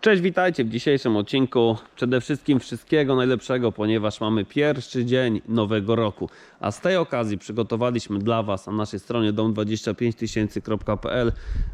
Cześć, witajcie w dzisiejszym odcinku. Przede wszystkim wszystkiego najlepszego, ponieważ mamy pierwszy dzień nowego roku. A z tej okazji przygotowaliśmy dla Was na naszej stronie dom25000.pl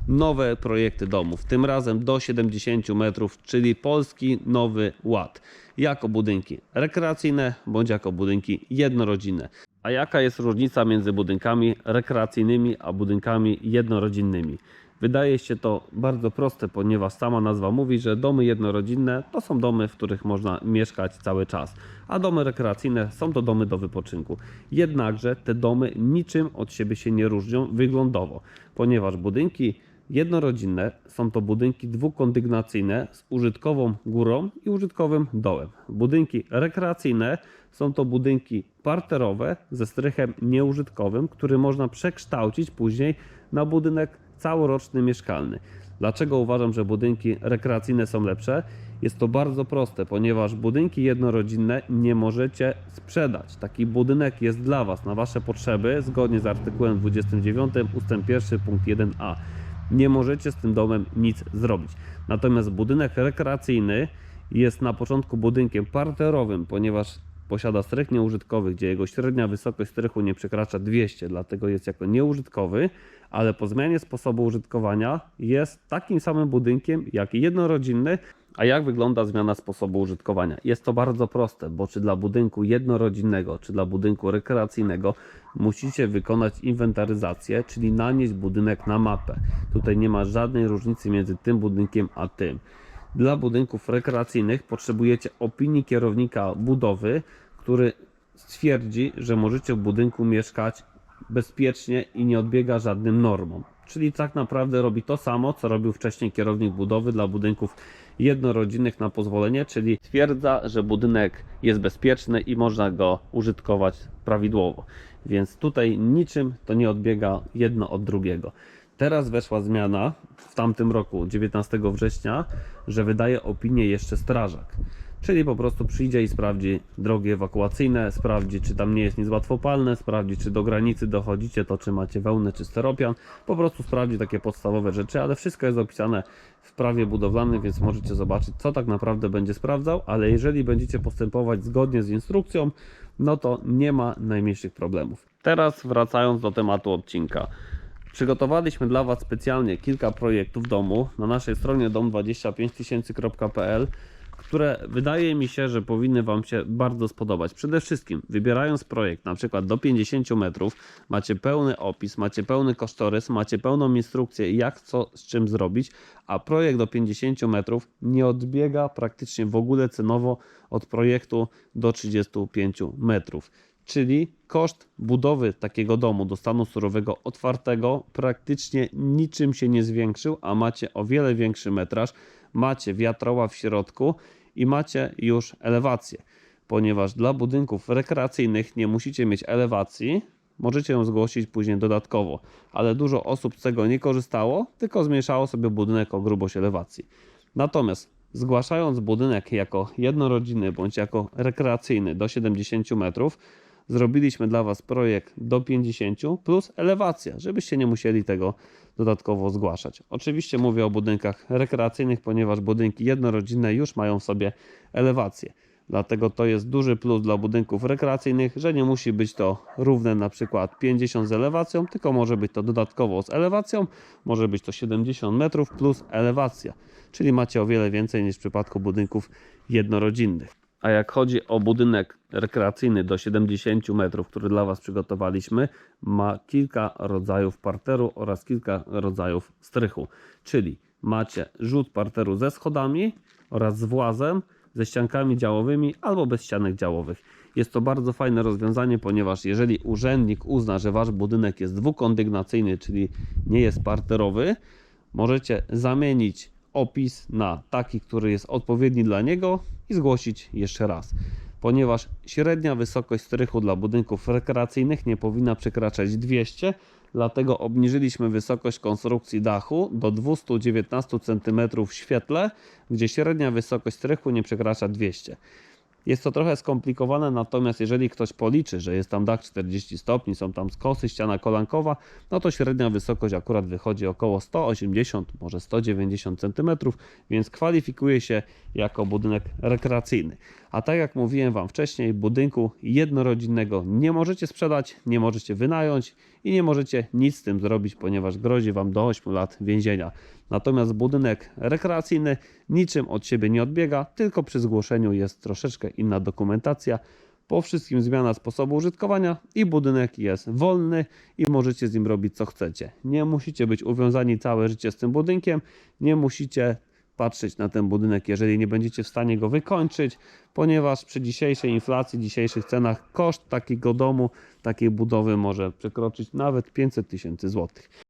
nowe projekty domów. Tym razem do 70 metrów, czyli polski nowy ład. Jako budynki rekreacyjne bądź jako budynki jednorodzinne. A jaka jest różnica między budynkami rekreacyjnymi a budynkami jednorodzinnymi? Wydaje się to bardzo proste, ponieważ sama nazwa mówi, że domy jednorodzinne to są domy, w których można mieszkać cały czas, a domy rekreacyjne są to domy do wypoczynku. Jednakże te domy niczym od siebie się nie różnią wyglądowo, ponieważ budynki jednorodzinne są to budynki dwukondygnacyjne z użytkową górą i użytkowym dołem. Budynki rekreacyjne są to budynki parterowe ze strychem nieużytkowym, który można przekształcić później na budynek całoroczny mieszkalny. Dlaczego uważam, że budynki rekreacyjne są lepsze? Jest to bardzo proste, ponieważ budynki jednorodzinne nie możecie sprzedać. Taki budynek jest dla Was, na Wasze potrzeby, zgodnie z artykułem 29 ust. 1 punkt 1a. Nie możecie z tym domem nic zrobić. Natomiast budynek rekreacyjny jest na początku budynkiem parterowym, ponieważ posiada strych nieużytkowych, gdzie jego średnia wysokość strychu nie przekracza 200, dlatego jest jako nieużytkowy, ale po zmianie sposobu użytkowania jest takim samym budynkiem jak i jednorodzinny. A jak wygląda zmiana sposobu użytkowania? Jest to bardzo proste, bo czy dla budynku jednorodzinnego, czy dla budynku rekreacyjnego musicie wykonać inwentaryzację, czyli nanieść budynek na mapę. Tutaj nie ma żadnej różnicy między tym budynkiem a tym. Dla budynków rekreacyjnych potrzebujecie opinii kierownika budowy, który stwierdzi, że możecie w budynku mieszkać bezpiecznie i nie odbiega żadnym normom. Czyli tak naprawdę robi to samo, co robił wcześniej kierownik budowy dla budynków jednorodzinnych na pozwolenie, czyli stwierdza, że budynek jest bezpieczny i można go użytkować prawidłowo. Więc tutaj niczym to nie odbiega jedno od drugiego. Teraz weszła zmiana w tamtym roku, 19 września, że wydaje opinię jeszcze strażak. Czyli po prostu przyjdzie i sprawdzi drogi ewakuacyjne, sprawdzi, czy tam nie jest nic łatwopalne, sprawdzi, czy do granicy dochodzicie, to czy macie wełnę, czy steropian. Po prostu sprawdzi takie podstawowe rzeczy, ale wszystko jest opisane w prawie budowlanym, więc możecie zobaczyć, co tak naprawdę będzie sprawdzał. Ale jeżeli będziecie postępować zgodnie z instrukcją, no to nie ma najmniejszych problemów. Teraz wracając do tematu odcinka. Przygotowaliśmy dla Was specjalnie kilka projektów domu na naszej stronie dom25000.pl, które wydaje mi się, że powinny Wam się bardzo spodobać. Przede wszystkim, wybierając projekt na przykład do 50 metrów, macie pełny opis, macie pełny kosztorys, macie pełną instrukcję, jak co z czym zrobić, a projekt do 50 metrów nie odbiega praktycznie w ogóle cenowo od projektu do 35 metrów czyli koszt budowy takiego domu do stanu surowego otwartego praktycznie niczym się nie zwiększył, a macie o wiele większy metraż, macie wiatroła w środku i macie już elewację, ponieważ dla budynków rekreacyjnych nie musicie mieć elewacji, możecie ją zgłosić później dodatkowo, ale dużo osób z tego nie korzystało, tylko zmniejszało sobie budynek o grubość elewacji. Natomiast zgłaszając budynek jako jednorodzinny bądź jako rekreacyjny do 70 metrów, zrobiliśmy dla Was projekt do 50 plus elewacja, żebyście nie musieli tego dodatkowo zgłaszać. Oczywiście mówię o budynkach rekreacyjnych, ponieważ budynki jednorodzinne już mają w sobie elewację. Dlatego to jest duży plus dla budynków rekreacyjnych, że nie musi być to równe na przykład 50 z elewacją, tylko może być to dodatkowo z elewacją, może być to 70 metrów plus elewacja, czyli macie o wiele więcej niż w przypadku budynków jednorodzinnych. A jak chodzi o budynek rekreacyjny do 70 metrów, który dla Was przygotowaliśmy, ma kilka rodzajów parteru oraz kilka rodzajów strychu. Czyli macie rzut parteru ze schodami oraz z włazem, ze ściankami działowymi albo bez ścianek działowych. Jest to bardzo fajne rozwiązanie, ponieważ jeżeli urzędnik uzna, że Wasz budynek jest dwukondygnacyjny, czyli nie jest parterowy, możecie zamienić opis na taki, który jest odpowiedni dla niego i zgłosić jeszcze raz. Ponieważ średnia wysokość strychu dla budynków rekreacyjnych nie powinna przekraczać 200, dlatego obniżyliśmy wysokość konstrukcji dachu do 219 cm w świetle, gdzie średnia wysokość strychu nie przekracza 200. Jest to trochę skomplikowane, natomiast jeżeli ktoś policzy, że jest tam dach 40 stopni, są tam skosy, ściana kolankowa, no to średnia wysokość akurat wychodzi około 180, może 190 cm, więc kwalifikuje się jako budynek rekreacyjny. A tak jak mówiłem Wam wcześniej, budynku jednorodzinnego nie możecie sprzedać, nie możecie wynająć i nie możecie nic z tym zrobić, ponieważ grozi Wam do 8 lat więzienia. Natomiast budynek rekreacyjny niczym od siebie nie odbiega, tylko przy zgłoszeniu jest troszeczkę inna dokumentacja. Po wszystkim zmiana sposobu użytkowania i budynek jest wolny i możecie z nim robić co chcecie. Nie musicie być uwiązani całe życie z tym budynkiem, nie musicie patrzeć na ten budynek, jeżeli nie będziecie w stanie go wykończyć, ponieważ przy dzisiejszej inflacji, dzisiejszych cenach koszt takiego domu, takiej budowy może przekroczyć nawet 500 tysięcy złotych.